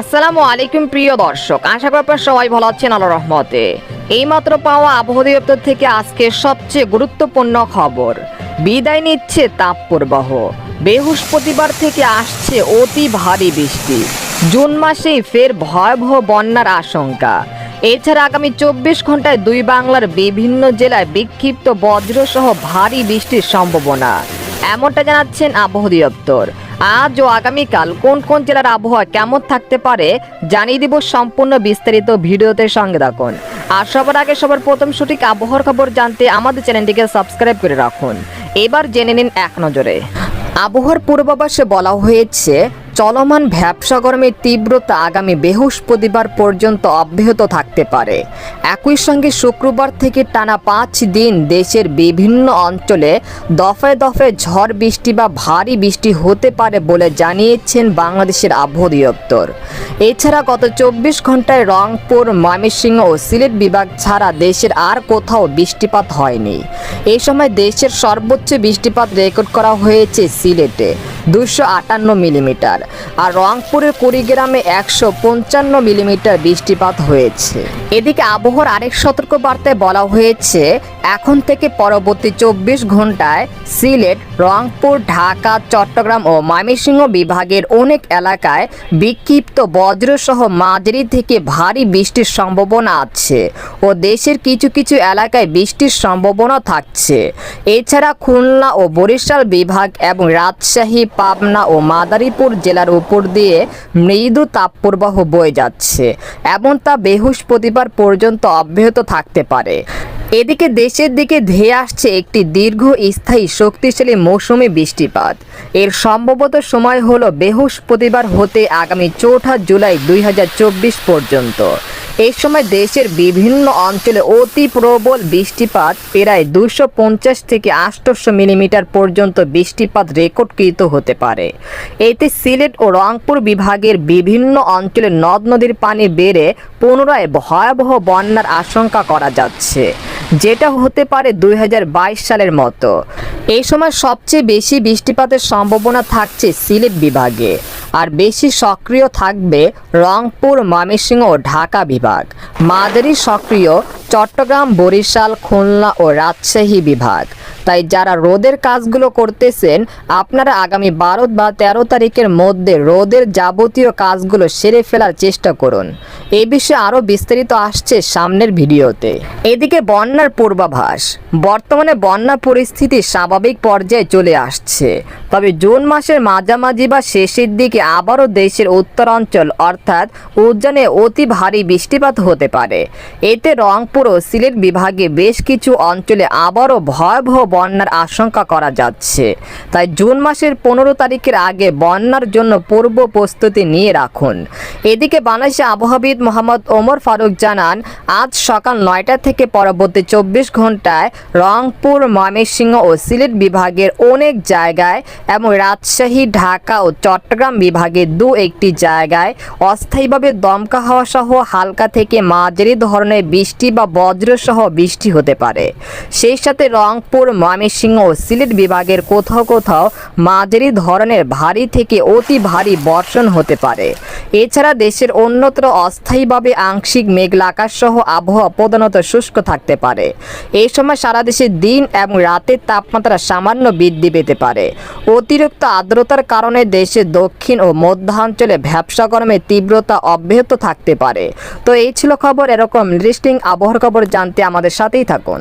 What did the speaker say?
আসসালামু আলাইকুম প্রিয় দর্শক, আশা করি আপনারা সবাই ভালো আছেন আল্লাহ রহমতে। এইমাত্র পাওয়া আবহাওয়া দপ্তর থেকে আজকে সবচেয়ে গুরুত্বপূর্ণ খবর। বিদায় নিচ্ছে তাপপ্রবাহ। বৃহস্পতিবার থেকে আসছে অতি ভারী বৃষ্টি। জুন মাসেই ফের ভয়াবহ বন্যার আশঙ্কা। এছাড়া আগামী চব্বিশ ঘন্টায় দুই বাংলার বিভিন্ন জেলায় বিক্ষিপ্ত বজ্রসহ ভারী বৃষ্টির সম্ভাবনা। এমনটা জানাচ্ছেন আবহাওয়া দপ্তর। আজ ও আগামীকাল কোন কোন জেলার আবহাওয়া কেমন থাকতে পারে জানিয়ে দিব সম্পূর্ণ বিস্তারিত ভিডিওতে সঙ্গে থাকুন। আর সবার আগে সবার প্রথম সঠিক আবহাওয়ার খবর জানতে আমাদের চ্যানেলটিকে সাবস্ক্রাইব করে রাখুন। এবার জেনে নিন এক নজরে। আবহাওয়ার পূর্বাভাসে বলা হয়েছে চলমান ভ্যাবসা গরমের তীব্রতা আগামী বৃহস্পতিবার পর্যন্ত অব্যাহত থাকতে পারে। একই সঙ্গে শুক্রবার থেকে টানা পাঁচ দিন দেশের বিভিন্ন অঞ্চলে দফায় দফায় ঝড় বৃষ্টি বা ভারী বৃষ্টি হতে পারে বলে জানিয়েছেন বাংলাদেশের আবহাওয়া দপ্তর এছাড়া গত চব্বিশ ঘন্টায় রংপুর, ময়মনসিংহ ও সিলেট বিভাগ ছাড়া দেশের আর কোথাও বৃষ্টিপাত হয়নি। এই সময় দেশের সর্বোচ্চ বৃষ্টিপাত রেকর্ড করা হয়েছে সিলেটে। দুশো আটান্ন মিলিমিটার আর রংপুরের কুড়িগ্রামে একশো পঞ্চান্ন মিলিমিটার বৃষ্টিপাত হয়েছে। এদিকে আবহাওয়ার আরেক সতর্ক বার্তায় বলা হয়েছে, এখন থেকে পরবর্তী চব্বিশ ঘন্টায় সিলেট, রংপুর, ঢাকা, চট্টগ্রাম ও ময়মনসিংহ বিভাগের অনেক এলাকায় বিক্ষিপ্ত বজ্রসহ মাঝারি থেকে ভারী বৃষ্টির সম্ভাবনা আছে ও দেশের কিছু কিছু এলাকায় বৃষ্টির সম্ভাবনা থাকছে। এছাড়া খুলনা ও বরিশাল বিভাগ এবং রাজশাহী পাবনা ও মাদারীপুর জেলার উপর দিয়ে মৃদু তাপপ্রবাহ বয়ে যাচ্ছে। এবং তা বৃহস্পতিবার পর্যন্ত অব্যাহত থাকতে পারে। এদিকে দেশের দিকে ধেয়ে আসছে একটি দীর্ঘ স্থায়ী শক্তিশালী মৌসুমি বৃষ্টিপাত। এর সম্ভবত সময় হলো বৃহস্পতিবার হতে আগামী চৌঠা জুলাই দুই হাজার চব্বিশ পর্যন্ত। এই সময় দেশের বিভিন্ন অঞ্চলে অতি প্রবল বৃষ্টিপাত, প্রায় দুশো পঞ্চাশ থেকে আটশোশো মিলিমিটার পর্যন্ত বৃষ্টিপাত রেকর্ডকৃত হতে পারে। এতে সিলেট ও রংপুর বিভাগের বিভিন্ন অঞ্চলে নদ নদীর পানি বেড়ে পুনরায় ভয়াবহ বন্যার আশঙ্কা করা যাচ্ছে, যেটা হতে পারে দুই হাজার বাইশ সালের মতো। এই সময় সবচেয়ে বেশি বৃষ্টিপাতের সম্ভাবনা থাকছে সিলেট বিভাগে। আর বেশি সক্রিয় থাকবে রংপুর, ময়মনসিংহ ও ঢাকা বিভাগ। মাদারি সক্রিয় চট্টগ্রাম, বরিশাল, খুলনা ও রাজশাহী বিভাগ। তাই যারা রোদের কাজগুলো করতেছেন, আপনারা আগামী বারো বা তেরো তারিখের মধ্যে রোদের যাবতীয় কাজগুলো সেরে ফেলার চেষ্টা করুন। এই বিষয়ে আরও বিস্তারিত আসছে সামনের ভিডিওতে। এদিকে বন্যার পূর্বাভাস। বর্তমানে বন্যা পরিস্থিতি স্বাভাবিক পর্যায়ে চলে আসছে। তবে জুন মাসের মাঝামাঝি বা শেষের দিকে আবারও দেশের উত্তরাঞ্চল অর্থাৎ উজ্জানে অতি ভারী বৃষ্টিপাত হতে পারে। এতে রংপুর ও সিলেট বিভাগে বেশ কিছু অঞ্চলে আবারও ভয়াবহ বন্যার আশঙ্কা করা যাচ্ছে। তাই জুন মাসের পনেরো তারিখের আগে বন্যার জন্য পূর্ব প্রস্তুতি নিয়ে রাখুন। এদিকে বাংলাদেশে আবহাওয়াবিদ মোহাম্মদ ওমর ফারুক জানান, আজ সকাল নয়টা থেকে পরবর্তী চব্বিশ ঘন্টায় রংপুর, ময়মনসিংহ ও সিলেট বিভাগের অনেক জায়গায় এবং রাজশাহী, ঢাকা ও চট্টগ্রাম বিভাগের দু একটি জায়গায় অস্থায়ীভাবে দমকা হাওয়া সহ হালকা থেকে মাঝারি ধরনের বৃষ্টি বা বজ্রসহ বৃষ্টি হতে পারে। সেই সাথে রংপুর ময়মনসিংহ ও সিলেট বিভাগের কোথাও কোথাও মাঝারি ধরনের ভারী থেকে অতি ভারী বর্ষণ হতে পারে। এছাড়া দেশের অন্যত্র অস্থায়ীভাবে আংশিক মেঘলা আকাশ সহ আবহাওয়া প্রধানত শুষ্ক থাকতে পারে। এই সময় সারা দেশে দিন এবং রাতের তাপমাত্রা সামান্য বৃদ্ধি পেতে পারে। অতিরিক্ত আর্দ্রতার কারণে দেশের দক্ষিণ ও মধ্যাঞ্চলে ভ্যাবসা গরমের তীব্রতা অব্যাহত থাকতে পারে। তো এই ছিল খবর, এরকম ইন্টারেস্টিং আবহাওয়ার খবর জানতে আমাদের সাথেই থাকুন।